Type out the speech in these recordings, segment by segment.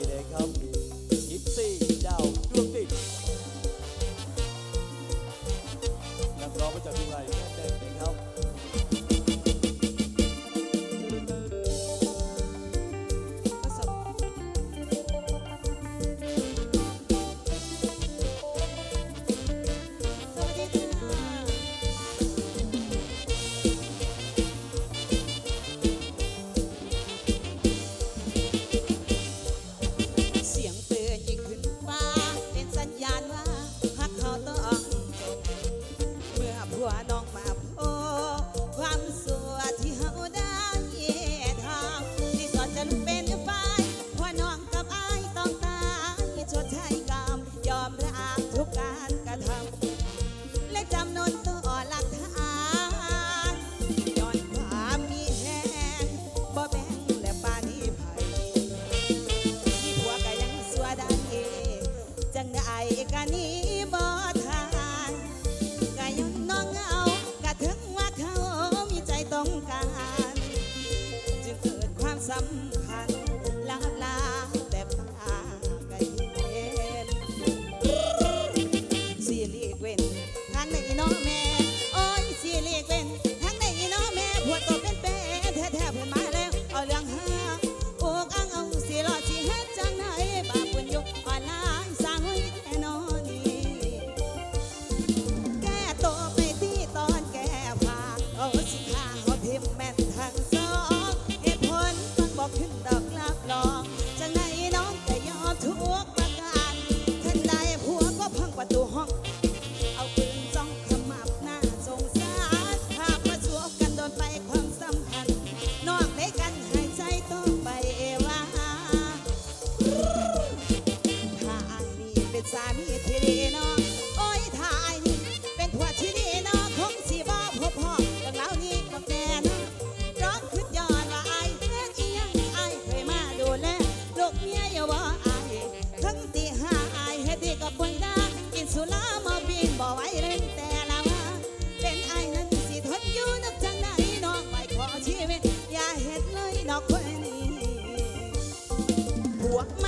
Ele é. ทุกการกระทำและจำนนต่อหลักฐานย้อนความมีแห้งบ่แบ่งและปานีภัยที่ผัวก็ยังสวัวได้จังได้กะนี้บ่ทานก็ย้อน้องเอากะถึงว่าเขามีใจต้องการ จึงเกิดความสำ็นสามีที่ดีเนาะโอ้ยทายเป็นผัวที่ดีเนาะคงสีบ่พบพ่อเรื่องเล่านี้กับแน่นะร้องขึ้นยอดว่าไอ้เรื่องอียังไอ้เคยมาดูแลลูกเมียอย่าว่าไอ้ทั้งตีห้าไอ้เฮ็ดที่กับเบิ่งดากินสุรามาบินบ่ไว้เล่นแต่ละว่าเป็นไอ้นั้นสิทนอยู่นักจังได้เนาะไปขอชีวิตอย่าเฮ็ดเลยดอกคนนี้ผัวมา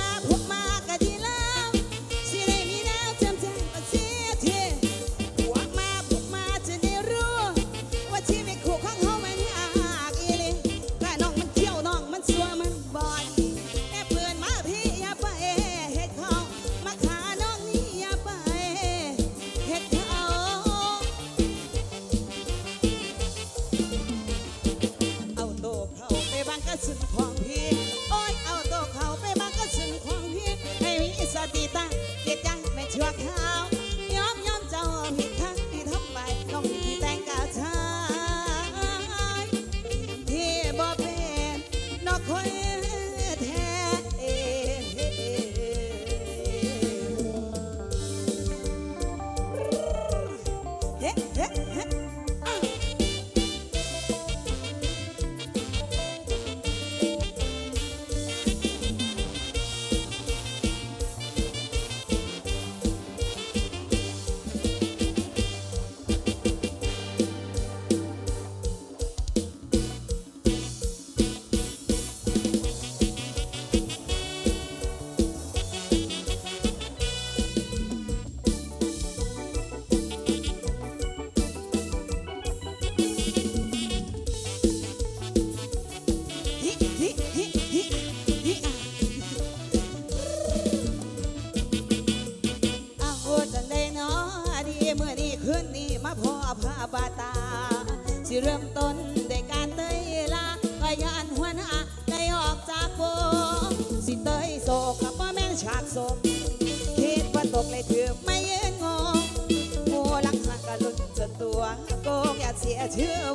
สิเริ่มต้นด้วยการเตยลาพยันหัวหน้าได้ออกจากโบสิเตยโศกกับพ่อแม่ฉากโศกคิดว่าตกเลยถือไม่ยืนงงหัวลักหักกะลุนจนตัวโกงอย่าเสียเชื่อ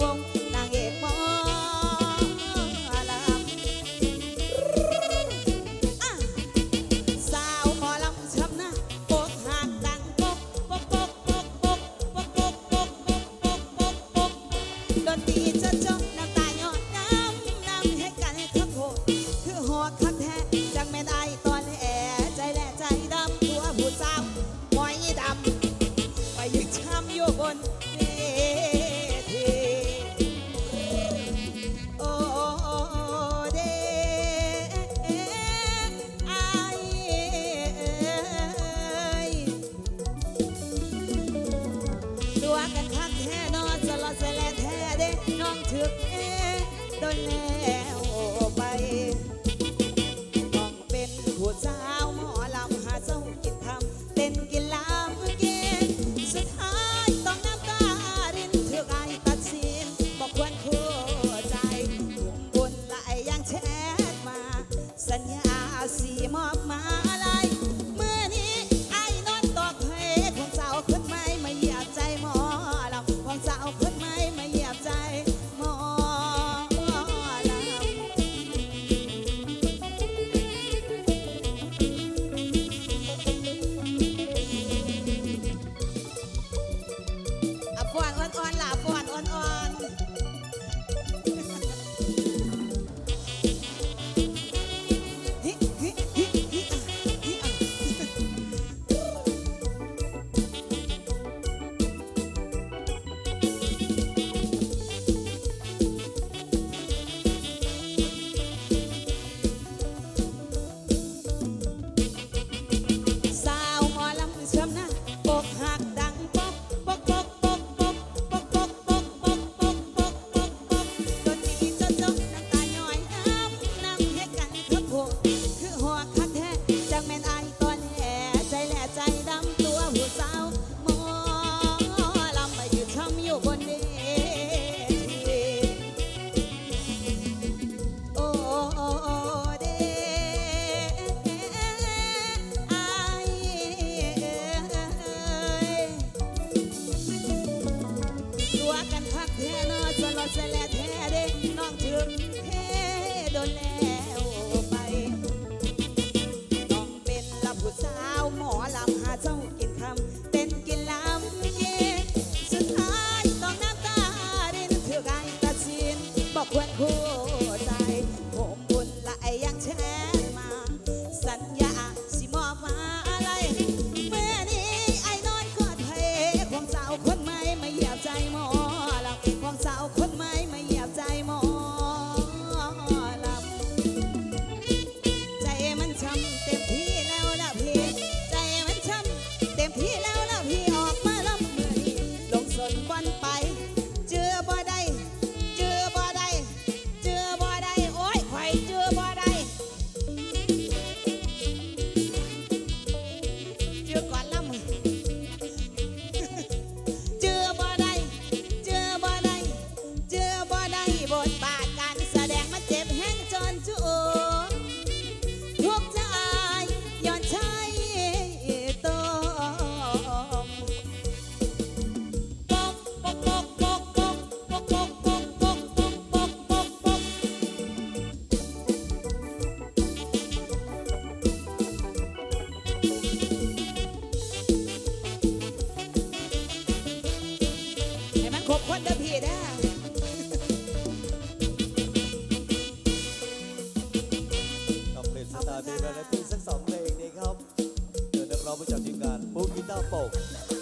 bercandingan Bukit Tapok.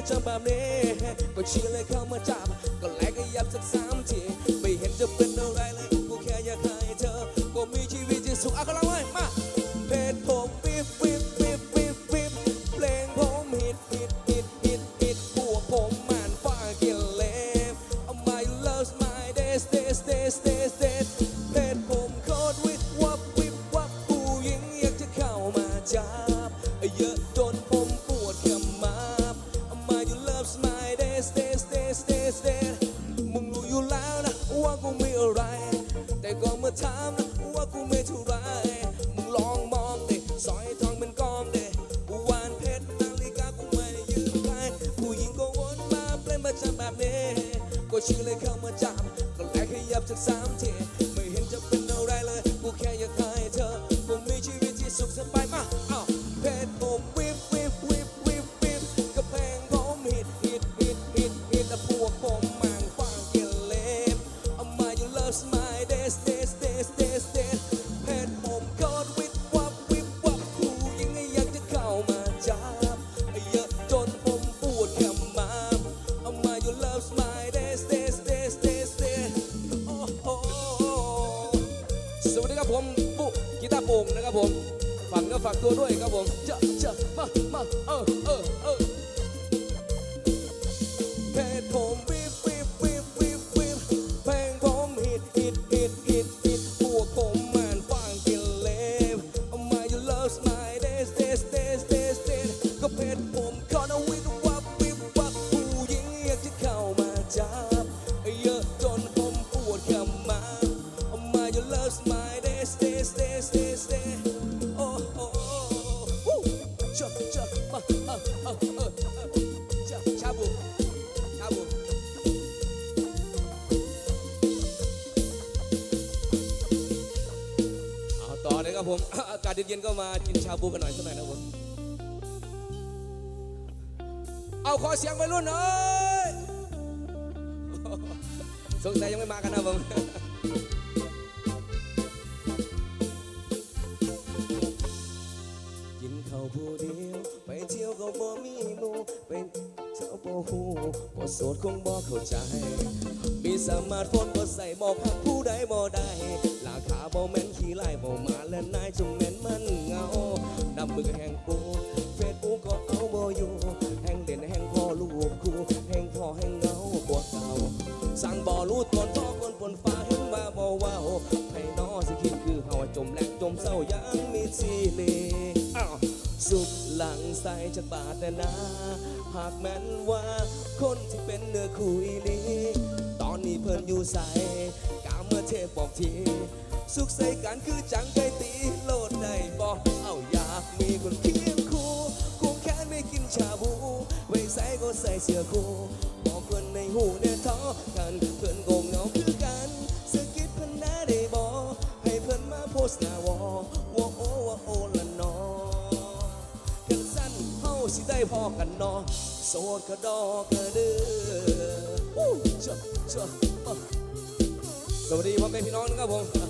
มาทำแบบนี้ ก็เชี้เลยเข้ามาจับ ก็แลกก็ยับสักสามที ไม่เห็นจะเป็นอะไรเลย เข้ามาจับก็เลยขยับจากสามที ฝากตัวด้วยครับผมจะจะมามาเออ ผม อากาศเย็นๆก็มากินชาบูกันหน่อยสักหน่อยนะบผม เอาขอเสียงไปรุ่นหน่อยสงสัยยังไม่มากันนะผมกินข้าวผู้เดียวไปเที่ยวก็บ่มีหมูเป็น จ้าบ่ฮู้บ่โสดคงบ่เข้าใจ มีสมาร์ทโฟนบ่ใส่บอกหักผู้ใดบ่ได้ราคาบ่แม่นขี้ไล่บ่มาและนายจงแม่นมันเงานำมือแห่งปูเฟซบุ๊กก็เอาบ่อยู่แห่งเด่นแห่งพ่อลูกคู่แห่งพ่อแห่งเงากว่เก่าสั่งบ่รู้ตอนพ่อคนบนฟ้าเห็นมาบ่ว้าวให้น้อสิคิดคือเฮาจมแหลกจมเศร้ายังมีสีเลอ้าวสุด หลังใสจากบาดแต่นาหากแม้นว่าคนที่เป็นเนื้อคุยลีตอนนี้เพิ่นอยู่ใสกาเมื่อเทพบอกที สุขใสกันคือจังไกตีโลดได้บอกเอาอยากมีคนเคียงคู่คู่แค้นไม่กินชาบูไว้ใส่ก็ใส่เสื้อคู่บอกเพื่อนในหูเนี่ยท้อกันเพื่อนโกงเงาคือกันสกิดเพื่อนหน้าได้บอกให้เพื่อนมาโพสหน้าวอว่าโอว่าโอละนอ สิได้พอกันนอโสดกระดอกกระเดืออู้เจ้าเจ้าอะสวัสดีพ่อแม่พี่น้องนะครับผม